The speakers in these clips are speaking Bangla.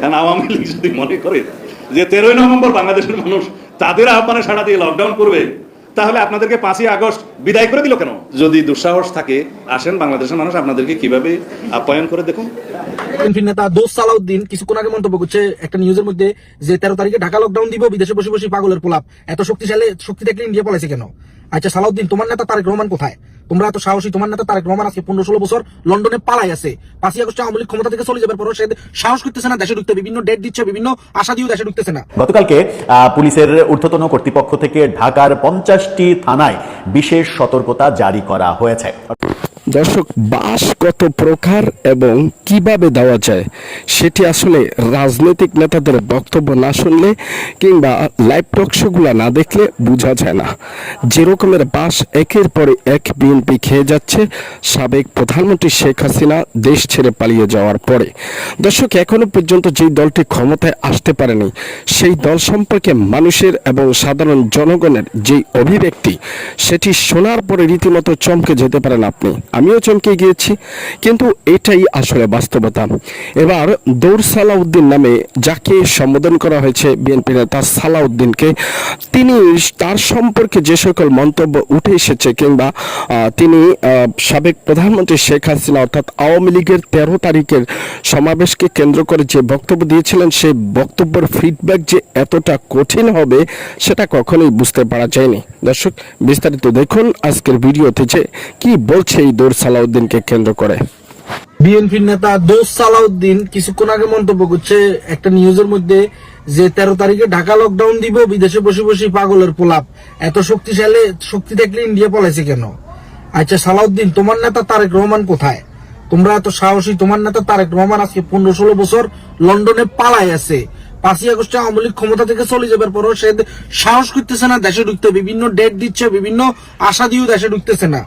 কারণ আওয়ামী লীগ যদি মনে করে যে তেরোই নভেম্বর বাংলাদেশের মানুষ তাদের আহ্বানে সাড়া দিয়ে লকডাউন করবে, তাহলে আপনাদেরকে পাঁচই আগস্ট বিদায় করে দিল কেন? যদি দুঃসাহস থাকে, আসেন, বাংলাদেশের মানুষ আপনাদেরকে কীভাবে আপ্যায়ন করে দেখুন। নেতা দোষ সালাউদ্দিন কিছুক্ষণ আগে মন্তব্য করছে একটা নিউজের মধ্যে যে তেরো তারিখে ঢাকা লকডাউন দিব, বিদেশে বসে বসে পাগলের পোলাপ। এত শক্তিশালী শক্তি থাকলে ইন্ডিয়া পলাইছে কেন? আচ্ছা সালাউদ্দিন, তোমার নেতা তারেক রহমান কোথায়? তোমরা তো সাহসী, তোমার নেতা তারেক রহমান আজকে পনেরো ষোলো বছর লন্ডনে পালাই আছে। পাঁচই আগস্ট আওয়ামী লীগ ক্ষমতা থেকে চলে যাবার পরও সে সাহস করতেছে না, দেশে ঢুকতে। বিভিন্ন ডেট দিচ্ছে, বিভিন্ন আশা দিয়েও দেশে ঢুকতেছে না। গতকালকে পুলিশের ঊর্ধ্বতন কর্তৃপক্ষ থেকে ঢাকার পঞ্চাশটি থানায় বিশেষ সতর্কতা জারি করা হয়েছে। দর্শক, বাস কত প্রকার এবং কীভাবে দেওয়া যায়, সেটি আসলে রাজনৈতিক নেতাদের বক্তব্য না শুনলে কিংবা লাইভ টকশোগুলো না দেখলে বোঝা যায় না। যেরকমের বাস একের পরে এক বিএনপি খেয়ে যাচ্ছে, সাবেক প্রধানমন্ত্রী শেখ হাসিনা দেশ ছেড়ে পালিয়ে যাওয়ার পরে। দর্শক, এখনও পর্যন্ত যেই দলটি ক্ষমতায় আসতে পারেনি, সেই দল সম্পর্কে মানুষের এবং সাধারণ জনগণের যেই অভিব্যক্তি, সেটি শোনার পরে রীতিমতো চমকে যেতে পারেন আপনি। আমিও চমকে গিয়েছি। কিন্তু এটাই আসলে বাস্তবতা। এবার দৌড় সালাউদ্দিন নামে যাকে সম্বোধন করা হয়েছে বিএনপি নেতা সালাউদ্দিনকে, তিনি তার সম্পর্কে যে সকল মন্তব্য উঠে এসেছে কিংবা তিনি সাবেক প্রধানমন্ত্রী শেখ হাসিনা অর্থাৎ আওয়ামী লীগের তেরো তারিখের সমাবেশকে কেন্দ্র করে যে বক্তব্য দিয়েছিলেন, সেই বক্তব্যের ফিডব্যাক যে এতটা কঠিন হবে, সেটা কখনোই বুঝতে পারা যায়নি। দর্শক, বিস্তারিত দেখুন আজকের ভিডিওতে যে কি বলছে এই দৌড় সালাউদ্দিনকে কেন্দ্র করে। বিএনপির নেতা দোষ সালাউদ্দিন কিছুক্ষণ আগে মন্তব্য করছে, একটা নিউজের মধ্যে যে তেরো তারিখে ঢাকা লকডাউন দিব, বিদেশে বসে বসে পাগলের পোলাপ। এত শক্তিশালী, শক্তি থাকলে ইন্ডিয়া পলাইছে কেন? আচ্ছা সালাউদ্দিন, তোমার নেতা তারেক রহমান কোথায়? তোমরা এত সাহসী, তোমার নেতা তারেক রহমান আজকে পনেরো ষোলো বছর লন্ডনে পালাই আছে। পাঁচই আগস্টে আওয়ামী ক্ষমতা থেকে চলে যাবার পরও সে সাহস করতেছে না, দেশে ঢুকতে। বিভিন্ন ডেট দিচ্ছে, বিভিন্ন আশা দিয়েও দেশে ঢুকতেছে না।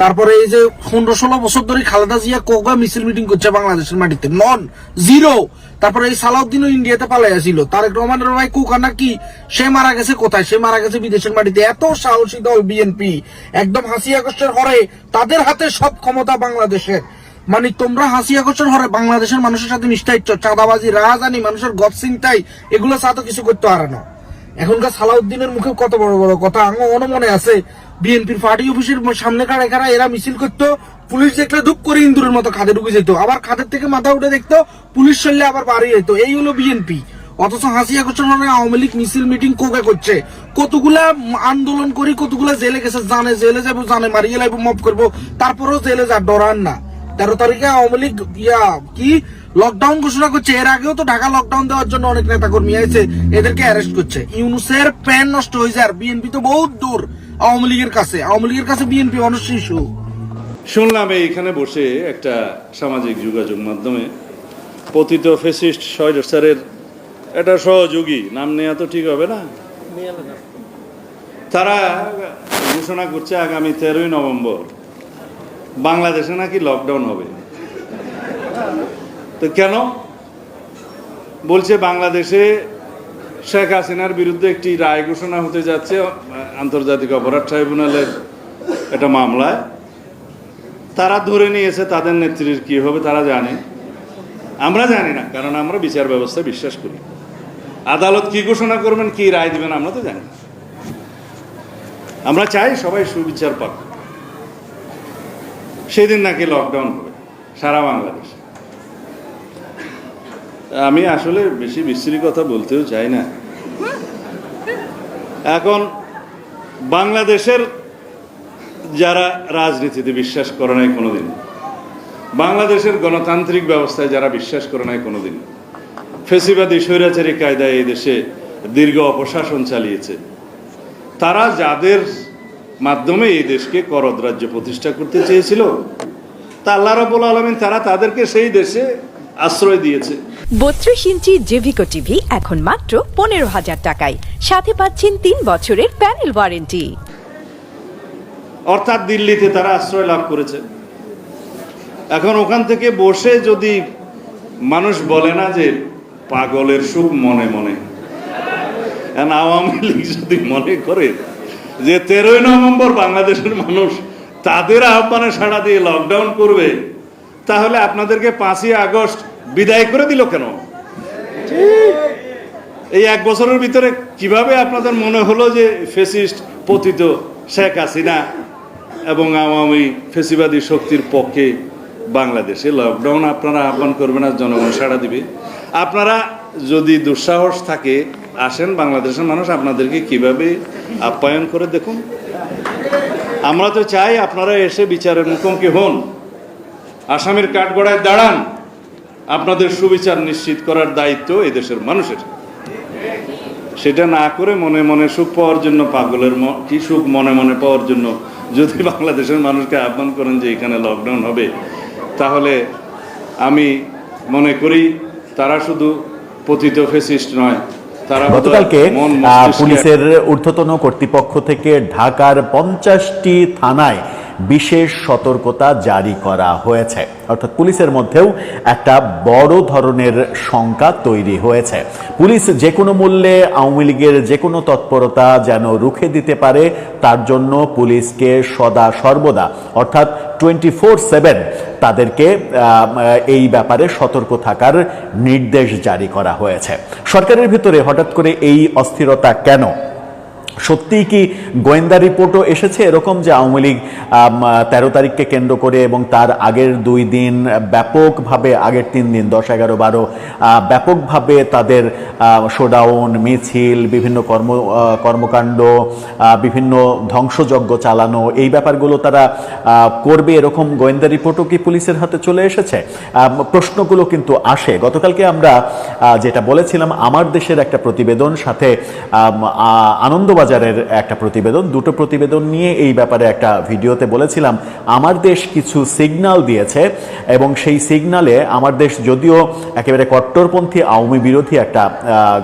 তারপরে এই যে পনেরো ষোলো বছর ধরে খালেদা জিয়া কোকা মিছিল মিটিং করছে বাংলাদেশের মাটিতে? নন জিরো তারপরে এই সালাউদ্দিনও ইন্ডিয়াতে পালাই আসিল। তারেক রহমানের ভাই কোকা নাকি? সে মারা গেছে কোথায়? সে মারা গেছে বিদেশের মাটিতে। এত সাহসী দল বিএনপি একদম হাসি আগস্টের হরে। তাদের হাতে সব ক্ষমতা বাংলাদেশের। মানে তোমরা হাসি আগস্টের হরে। বাংলাদেশের মানুষের সাথে মিষ্টাইচ্ছ চাঁদাবাজি রাহাজানি মানুষের গদ চিন্তাই এগুলো সাথে কিছু করতে পারে না। এখনকার সালাউদ্দিনের মুখে কত বড় বড় কথা। আমার মনে আছে বিএনপির পার্টি অফিসের সামনে কারা কারা এরা মিছিল করতো, পুলিশ দেখলে ধূপ করে ইন্দুরের মতো খাদে ঢুকে যেত, আবার খাদের থেকে মাথা উঠে দেখতো পুলিশ চললে আবার বাড়ি যেত। এই হলো বিএনপি। অথচ হাসিয়া করছে আওয়ামী লীগ মিছিল, মিটিং কোকে করছে? কতগুলা আন্দোলন করি, কতগুলা জেলে গেছে, জানে, জেলে যাব, জানে, মারিয়ে লাইব মপ করব, তারপরেও জেলে যা, ডরান না। তেরো তারিখে আওয়ামী লীগ ইয়া, কি? লকডাউন ঘোষণা করছে। এর আগেও তো ঢাকা লকডাউন দেওয়ার জন্য অনেক নেতা কর্মী আছে এদেরকে অ্যারেস্ট করছে। ইউনুসের প্যান নষ্ট হয়েছে, আর বিএনপি তো বহুত দূর। আওয়ামী লীগের কাছে, আওয়ামী লীগের কাছে বিএনপি মানুষ শিশু। শুনলাম এইখানে বসে একটা সামাজিক যোগাযোগ মাধ্যমে পতিত ফেসিস্ট স্যারের একটা সহযোগী, নাম নেওয়া তো ঠিক হবে না? তারা ঘোষণা করছে আগামী তেরোই নভেম্বর, বাংলাদেশে নাকি লকডাউন হবে। তো কেন? বলছে বাংলাদেশে শেখ হাসিনার বিরুদ্ধে একটি রায় ঘোষণা হতে যাচ্ছে, আন্তর্জাতিক অপরাধ ট্রাইব্যুনালের একটা মামলায়। তারা ধরে নিয়েছে তাদের নেত্রীর কি হবে, তারা জানে। আমরা জানি না, কারণ আমরা বিচার ব্যবস্থা বিশ্বাস করি। আদালত কি ঘোষণা করবেন, কি রায় দিবেন, আমরা তো জানি আমরা চাই সবাই সুবিচার পাক। সেদিন নাকি লকডাউন হবে, সারা বাংলাদেশ। আমি আসলে বেশি বিশ্রী কথা বলতেও চাই না। এখন বাংলাদেশের যারা রাজনীতিতে বিশ্বাস করে নাই কোনোদিন, বাংলাদেশের গণতান্ত্রিক ব্যবস্থায় যারা বিশ্বাস করে নাই কোনোদিন, ফেসিবাদী স্বৈরাচারী কায়দায় এই দেশে দীর্ঘ অপশাসন চালিয়েছে, তারা যাদের মাধ্যমে এই দেশকে করদ রাজ্য প্রতিষ্ঠা করতে চেয়েছিল, তা আল্লাহ রবুল আলমিন তারা তাদেরকে সেই দেশে আশ্রয় দিয়েছে। বত্রিশ ইঞ্চি জেভিকো টিভি এখন মাত্র পনেরো হাজার টাকায়। সাথে পাচ্ছেন তিন বছরের প্যানেল ওয়ারেন্টি। অর্থাৎ দিল্লিতে তারা আশ্রয় লাভ করেছে। এখন ওখান থেকে বসে যদি মানুষ বলে না যে পাগলের সুখ মনে মনে আওয়ামী লীগ যদি মনে করে যে তেরোই নভেম্বর বাংলাদেশের মানুষ তাদের আহ্বানে সাড়া দিয়ে লকডাউন করবে, তাহলে আপনাদেরকে পাঁচই আগস্ট বিদায় করে দিল কেন? এই এক বছরের ভিতরে কীভাবে আপনাদের মনে হলো যে ফেসিস্ট পতিত শেখ হাসিনা এবং আওয়ামী ফেসিবাদী শক্তির পক্ষে বাংলাদেশে? লকডাউন আপনারা আহ্বান করবেন আর জনগণ সাড়া দিবে। আপনারা যদি দুঃসাহস থাকে, আসেন বাংলাদেশের মানুষ, আপনাদেরকে কীভাবে আপ্যায়ন করে দেখুন। আমরা তো চাই আপনারা এসে বিচারের মুখোমুখি হন। আসামির কাঠগড়ায় দাঁড়ান। আপনাদের সুবিচার নিশ্চিত করার দায়িত্ব এই দেশের মানুষের। সেটা না করে মনে মনে সুখ পাওয়ার জন্য পাগলের কি সুখ মনে মনে পাওয়ার জন্য যদি বাংলাদেশের মানুষকে আহ্বান করেন যে এখানে লকডাউন হবে তাহলে আমি মনে করি তারা শুধু পতিত ফেসিস্ট নয় তারা গতকালকে পুলিশের ঊর্ধ্বতন কর্তৃপক্ষ থেকে ঢাকার পঞ্চাশটি থানায় বিশেষ সতর্কতা জারি করা হয়েছে। অর্থাৎ পুলিশের মধ্যেও একটা বড় ধরনের শঙ্কা তৈরি হয়েছে। পুলিশ যে কোনো মূল্যে আওয়ামী লীগের যে কোনো তৎপরতা যেন রুখে দিতে পারে, তার জন্য পুলিশকে সদা সর্বদা, অর্থাৎ টোয়েন্টি ফোর সেভেন তাদেরকে এই ব্যাপারে সতর্ক থাকার নির্দেশ জারি করা হয়েছে। সরকারের ভিতরে হঠাৎ করে এই অস্থিরতা কেন? সত্যিই কি গোয়েন্দা রিপোর্টও এসেছে এরকম যে আওয়ামী লীগ তেরো তারিখকে কেন্দ্র করে এবং তার আগের দুই দিন ব্যাপকভাবে আগের তিন দিন দশ এগারো বারো ব্যাপকভাবে তাদের শোডাউন মিছিল বিভিন্ন কর্ম কর্মকাণ্ড বিভিন্ন ধ্বংসযজ্ঞ চালানো এই ব্যাপারগুলো তারা করবে এরকম গোয়েন্দা রিপোর্টও কি পুলিশের হাতে চলে এসেছে? প্রশ্নগুলো কিন্তু আসে। গতকালকে আমরা যেটা বলেছিলাম আমার দেশের একটা প্রতিবেদন সাথে আম, আনন্দবাজারের একটা প্রতিবেদন, দুটো প্রতিবেদন নিয়ে এই ব্যাপারে একটা ভিডিওতে বলেছিলাম, আমার দেশ কিছু সিগনাল দিয়েছে এবং সেই সিগনালে আমার দেশ যদিও একেবারে কট্টরপন্থী, আওয়ামী বিরোধী একটা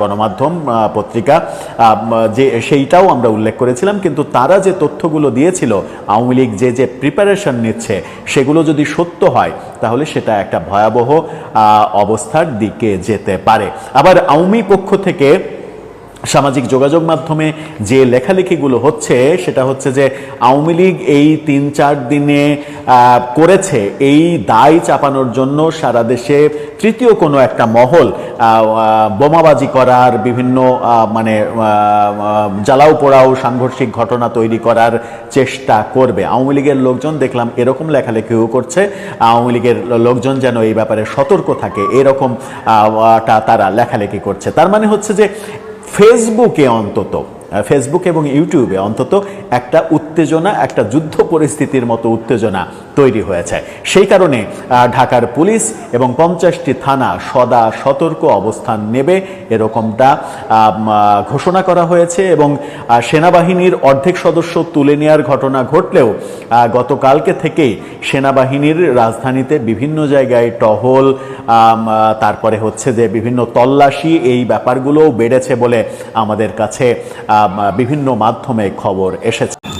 গণমাধ্যম পত্রিকা যে সেইটাও আমরা উল্লেখ করেছিলাম, কিন্তু তারা যে তথ্যগুলো দিয়েছিল, আওয়ামী লীগ যে যে প্রিপারেশন নিচ্ছে, সেগুলো যদি সত্য হয়, তাহলে সেটা একটা ভয়াবহ অবস্থার দিকে যেতে পারে। আবার আওয়ামী পক্ষ থেকে সামাজিক যোগাযোগ মাধ্যমে যে লেখালেখিগুলো হচ্ছে সেটা হচ্ছে যে আওয়ামী লীগ এই তিন চার দিনে করেছে এই দায় চাপানোর জন্য সারা দেশে তৃতীয় কোনো একটা মহল বোমাবাজি করার বিভিন্ন মানে জ্বালাও পোড়াও সাংঘর্ষিক ঘটনা তৈরি করার চেষ্টা করবে। আওয়ামী লীগের লোকজন দেখলাম এরকম লেখালেখিও করছে। আওয়ামী লীগের লোকজন যেন এই ব্যাপারে সতর্ক থাকে এরকম আহ, টা তারা লেখালেখি করছে। তার মানে হচ্ছে যে ফেসবুকে অন্তত ফেসবুক এবং ইউটিউবে অন্তত একটা উত্তেজনা একটা যুদ্ধ পরিস্থিতির মতো উত্তেজনা তৈরি হয়েছে। সেই কারণে ঢাকার পুলিশ এবং পঞ্চাশটি থানা সদা সতর্ক অবস্থান নেবে এরকমটা ঘোষণা করা হয়েছে এবং সেনাবাহিনীর অর্ধেক সদস্য তুলে নেওয়ার ঘটনা ঘটলেও গতকালকে থেকেই সেনাবাহিনীর রাজধানীতে বিভিন্ন জায়গায় টহল তারপরে হচ্ছে যে বিভিন্ন তল্লাশি এই ব্যাপারগুলোও বেড়েছে বলে আমাদের কাছে বিভিন্ন মাধ্যমে খবর এসেছে।